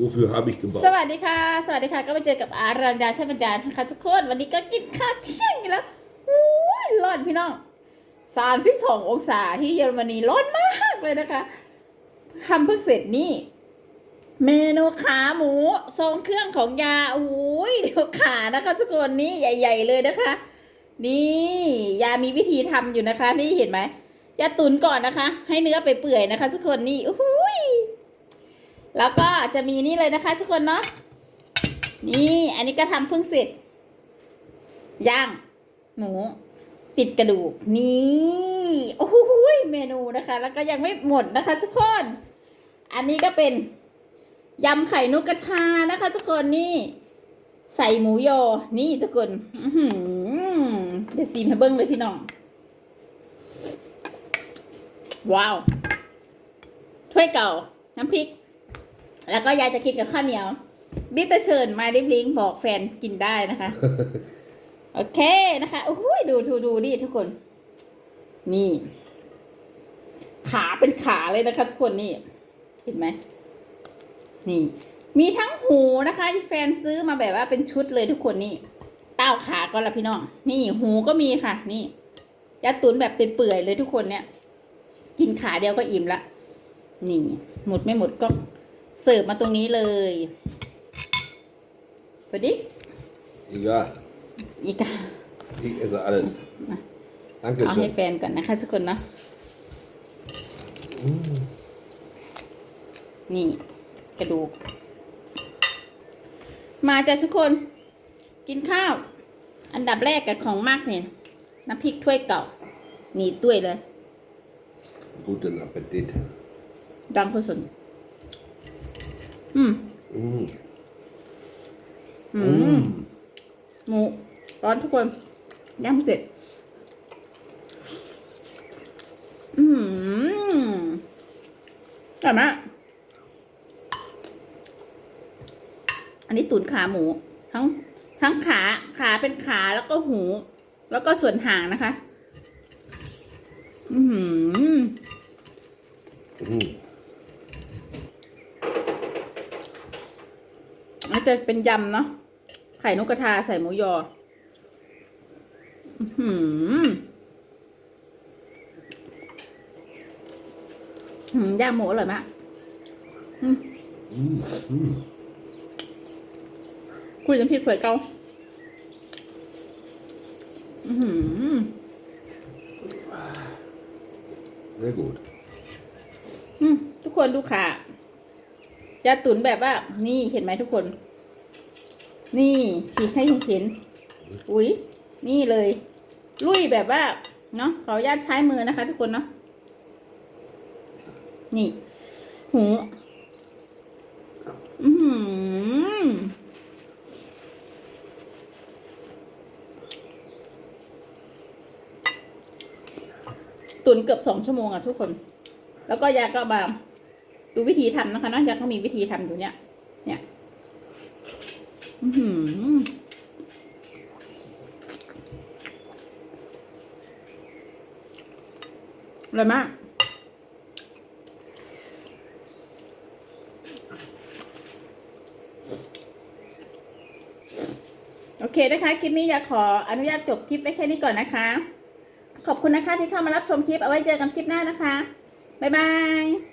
Wofür habe ich ส gebaut? วัสดีค่ะ สวัสดีค่ะ ก็มาเจอกับอารัญญาช่าบรรจารนะคะทุกคน วันนี้ก็กินข้าวเที่ยงกันแล้วอุ้ยร้อนพี่น้อง 32 องศาที่เยอรมนีร้อนมากเลยนะคะทำเพิ่งเสร็จนี่ เมนูขาหมูทรงเครื่องของยาโอ้ยเดี๋ยวขานะคะทุกคนนี่ใหญ่ ๆ เลยนะคะ นี่ยามีวิธีทำอยู่นะคะ นี่เห็นไหมยาตุนก่อนนะคะ ให้เนื้อไปเปื่อยนะคะ ทุกคนนี่อุ้ย แล้วก็จะมีนี่เลยนะคะทุกคนเนาะนี่อันนี้ก็ทำเพิ่งเสร็จย่างหมูติดกระดูกนี่โอ้โหเมนูนะคะ แล้วก็ยังไม่หมดนะคะทุกคน อันนี้ก็เป็นยำไข่นกกระทานะคะ ทุกคนนี่ใส่หมูยอ นี่ทุกคนเดี๋ยวซีมให้เบิ้งเลยพี่น้อง ว้าว ถ้วยเก่า น้ำพริก แล้วก็ยายจะกินกับข้าวเหนียวบิตเตอร์เชิญมาริบลิงก์บอกแฟนกินได้นะคะ โอเคนะคะโอ้โหดูดูดูนี่ทุกคน นี่ ขาเป็นขาเลยนะคะ ทุกคนนี่ เห็นไหมนี่ มีทั้งหูนะคะแฟนซื้อมาแบบว่าเป็นชุดเลยทุกคนนี่เต้าขาก็ละพี่น้อง นี่หูก็มีค่ะ นี่ยาตุนแบบเป็นเปื่อยๆเลยทุกคนเนี่ย กินขาเดียวก็อิ่มละนี่ หมดไม่หมดก็ เสิร์ฟมาตรงนี้เลยสวัสดี Egal, อีกา ich esse alles. เอาให้ Dankeschön. แฟนก่อนนะคะทุกคนเนาะนี่ กระดูก มาจ้ะทุกคน กินข้าว อันดับแรกกับของมากเนี่ยน้ำพริกถ้วยเก่า นี่ต้วยเลย Guten Appetit. ดังผสน อืม Mm. อืม หมูร้อนทุกคนย่างเสร็จ อืมอร่อยมากอันนี้ตุ๋นขาหมู ทั้ง ทั้งขาขาเป็นขาแล้วก็หู แล้วก็ส่วนหางนะคะ อืม Mm. อั นนี้จะเป็นยำเนาะไข่นกกระทาใส่หมูยออื้อหือหืมย่างหมูอร่อยมาก Mm. Mm. คุยน้ำพริกเผือกเกาอือหือ Sehr gut. อืมทุกคนดูค่ะ ยาตุ๋นแบบว่า นี่เห็นไหมทุกคน นี่ฉีกให้เห็น อุ้ยนี่เลย ลุยแบบว่า เนาะขออนุญาตใช้มือนะคะ ทุกคนเนาะนี่ หูอือหือตุนเกือบสองชั่วโมงอะทุกคน แล้วก็ยาก็มา ดูวิธีทำนะคะเนอะยาก็มีวิธีทำอยู่เนี่ย เนี่ยอือหืออร่อยมากโอเคนะคะคลิปนี้อยากขออนุญาตจบคลิปไว้แค่นี้ก่อนนะคะ ขอบคุณนะคะที่เข้ามารับชมคลิปเอาไว้เจอกันคลิปหน้านะคะ บ๊ายบาย